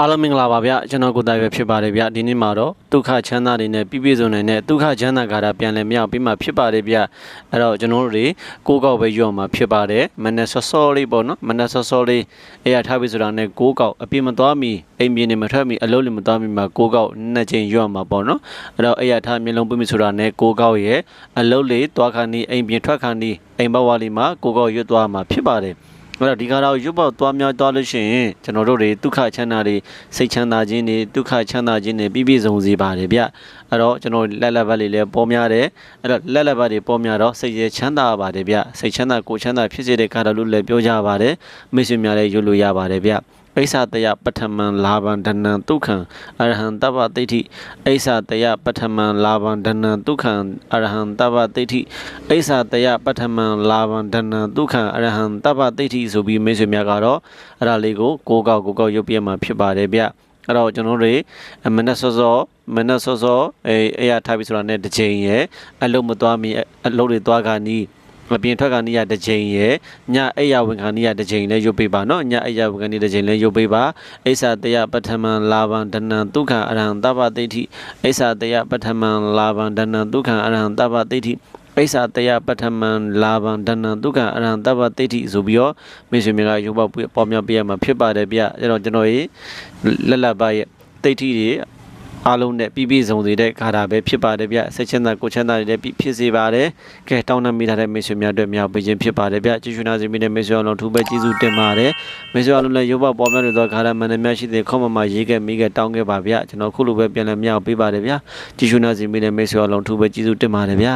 အားလုံးမင်္ဂလာပါဗျကျွန်တော်ကိုတိုင်ပဲဖြစ်ပါတယ်ဗျဒီနေ့မှာတော့ဒုက္ခချမ်းသာတွေနဲ့ပြည့်ပြည့်စုံနေတဲ့ဒုက္ခချမ်းသာကာတာပြန်လည်မြောက်ပြီးမှဖြစ်ပါတယ်ဗျအဲ့တော့ကျွန်တော်တို့တွေကိုးကောက်ပဲရွတ်မှာဖြစ်ပါတယ်မနက်စောစောလေးပေါ့နော်မနက်စောစောလေးအဲ့ရထားပြီဆိုတာနဲ့ကိုးကောက်အပြည့်မသွားမီအိမ်ပြင်းနေမထွက်မီအလုံးလည်းမသွားမီမှာကိုးကောက်နှစ်ချိန်ရွတ်မှာပေါ့နော်အဲ့တော့အဲ့ရထားမျက်လုံးပြည့်မီဆိုတာနဲ့ကိုးကောက်ရဲ့အလုံးလေးသွားခါနီးအိမ်ပြင်းထွက်ခါနီးအိမ်ဘဝလေးမှာကိုးကောက်ရွတ်သွားမှာဖြစ်ပါတယ် အဲ့တော့ဒီကတော့ရုပ်ပေါက်သွားများသွားလို့ရှိရင်ကျွန်တော်တို့တွေဒုက္ခချမ်းသာတွေစိတ်ချမ်းသာခြင်းတွေဒုက္ခချမ်းသာခြင်းတွေပြည့်ပြည့်စုံစေပါတယ်ဗျအဲ့တော့ကျွန်တော်လက်လက်ဘက်လေးလည်းပေါ်များတယ်အဲ့တော့လက်လက်ဘက်တွေပေါ်များတော့စိတ်ရချမ်းသာပါတယ်ဗျစိတ်ချမ်းသာကိုယ်ချမ်းသာဖြစ်စေတဲ့ကာရလို့လည်းပြောကြပါတယ်မိတ်ဆွေများလည်းရွတ်လို့ရပါတယ်ဗျ အိသတယပထမံလာဘံဒနံဒုက္ခံအရဟံတပ္ပတိဋ္ဌိအိသတယပထမံလာဘံဒနံဒုက္ခံအရဟံတပ္ပတိဋ္ဌိအိသတယပထမံလာဘံဒနံဒုက္ခံအရဟံတပ္ပတိဋ္ဌိဆိုပြီးမိတ်ဆွေများကတော့အဲ့ဒါလေးကိုကိုးကောက်ကိုးကောက်ရုပ်ပြမှာဖြစ်ပါတယ်ဗျအဲ့တော့ကျွန်တော်တို့တွေမနက်စောစောမနက်စောစောအဲအဲ့ရထားပြီဆိုတာနဲ့တစ်ချိန်ရဲ့အလုံးမသွားမီအလုံးတွေသွားခါနီး မပြင်ထွက်ကနီးရတစ်ချိန်ရဲ့ညအိယာဝင်ခါနီးရတစ်ချိန်လည်းရုပ်ပေးပါနော်ညအိယာဝင်ခါနီးတစ်ချိန်လည်းရုပ်ပေးပါအိသတယပထမံလာဘံဒနံဒုက္ခအရဟံတပ္ပတိဋ္ဌိအိသတယပထမံလာဘံဒနံဒုက္ခအရဟံတပ္ပတိဋ္ဌိပိဿတယပထမံလာဘံဒနံဒုက္ခအရဟံတပ္ပတိဋ္ဌိဆိုပြီးတော့မိတ်ဆွေများကရုပ်ပေါက်ပေါ်များပြရမှာဖြစ်ပါတယ်ဗျအဲ့တော့ကျွန်တော်ရေလက်လက်ပါရဲ့တိဋ္ဌိတွေ အားလုံးနဲ့ပြည့်ပြည့်စုံစေတဲ့ခါတာပဲဖြစ်ပါတယ်ဗျဆက်ချမ်းသာကိုချမ်းသာတွေပြည့်ဖြစ်စေပါတယ်ကဲတောင်းတမိထားတဲ့မိတ်ဆွေများအတွက်မြောက်ပေးခြင်းဖြစ်ပါတယ်ဗျကျေးဇူးနာစီမိတဲ့မိတ်ဆွေအလုံးထူးပဲကျေးဇူးတင်ပါတယ်မိတ်ဆွေအလုံးလည်းရုပ်ပေါက်ပေါ်များနေသောခါတာမှန်တယ်များရှိတဲ့ခေါမမှာရေးခဲ့မိခဲ့တောင်းခဲ့ပါဗျကျွန်တော်ခုလိုပဲပြန်လည်မြောက်ပေးပါတယ်ဗျကျေးဇူးနာစီမိတဲ့မိတ်ဆွေအလုံးထူးပဲကျေးဇူးတင်ပါတယ်ဗျ